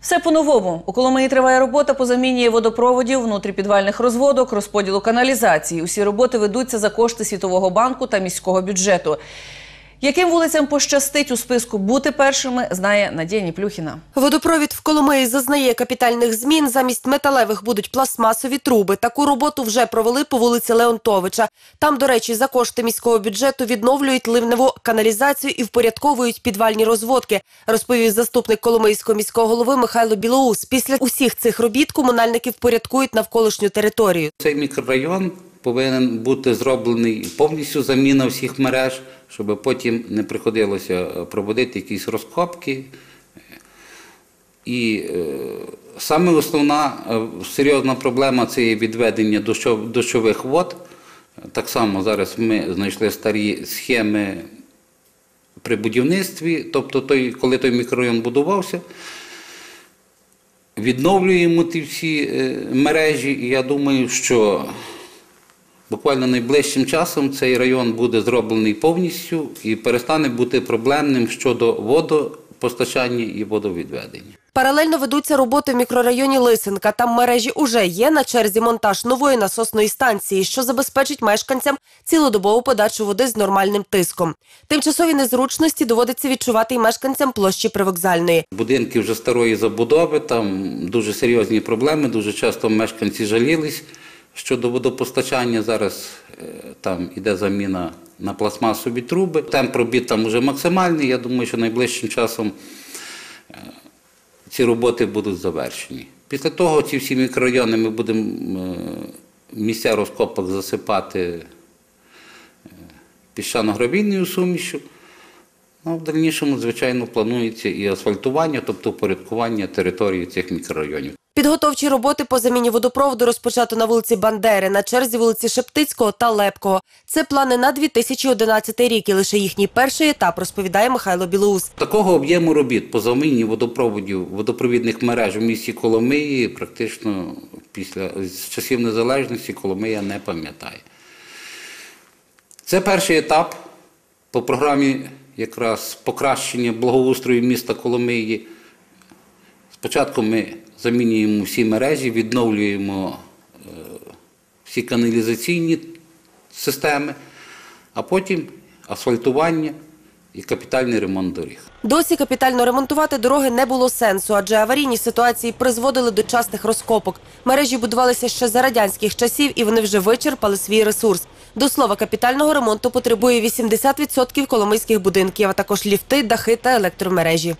Все по-новому. У Коломиї триває робота по заміні водопроводів, внутріпідвальних розводок, розподілу каналізації. Усі роботи ведуться за кошти Світового банку та міського бюджету. Яким вулицям пощастить у списку бути першими, знає Надія Ніплюхіна. Водопровід в Коломиї зазнає капітальних змін. Замість металевих будуть пластмасові труби. Таку роботу вже провели по вулиці Леонтовича. Там, до речі, за кошти міського бюджету відновлюють ливневу каналізацію і впорядковують підвальні розводки, розповів заступник Коломийського міського голови Михайло Білоус. Після усіх цих робіт комунальники впорядкують навколишню територію. Цей мікрорайон повинен бути зроблений повністю заміна всіх мереж, щоб потім не приходилося е, проводити якісь розкопки. І е, саме основна е, серйозна проблема це є відведення дощов- дощових вод. Так само зараз ми знайшли старі схеми при будівництві, тобто той, коли той мікрорайон будувався, відновлюємо ті всі мережі, і я думаю, що буквально найближчим часом цей район буде зроблений повністю і перестане бути проблемним щодо водопостачання і водовідведення. Паралельно ведуться роботи в мікрорайоні Лисенка. Там мережі уже є на черзі монтаж нової насосної станції, що забезпечить мешканцям цілодобову подачу води з нормальним тиском. Тимчасові незручності доводиться відчувати й мешканцям площі привокзальної. Будинки вже старої забудови, там дуже серйозні проблеми, дуже часто мешканці жалілись щодо водопостачання. Зараз е, там іде заміна на пластмасові труби. Темп робіт там вже максимальний. Я думаю, що найближчим часом е, ці роботи будуть завершені. Після того ці всі мікрорайони ми будемо е, місця розкопок засипати піщано-гравійною сумішю. Ну, в дальнішому, звичайно, планується і асфальтування, тобто упорядкування території цих мікрорайонів. Підготовчі роботи по заміні водопроводу розпочато на вулиці Бандери, на черзі вулиці Шептицького та Лепкого. Це плани на 2011 рік і лише їхній перший етап, розповідає Михайло Білоус. Такого об'єму робіт по заміні водопроводів, водопровідних мереж у місті Коломиї практично після з часів незалежності Коломия не пам'ятає. Це перший етап по програмі якраз покращення благоустрою міста Коломиї. Спочатку ми замінюємо всі мережі, відновлюємо е, всі каналізаційні системи, а потім асфальтування і капітальний ремонт доріг. Досі капітально ремонтувати дороги не було сенсу, адже аварійні ситуації призводили до частих розкопок. Мережі будувалися ще за радянських часів, і вони вже вичерпали свій ресурс. До слова, капітального ремонту потребує 80% коломийських будинків, а також ліфти, дахи та електромережі.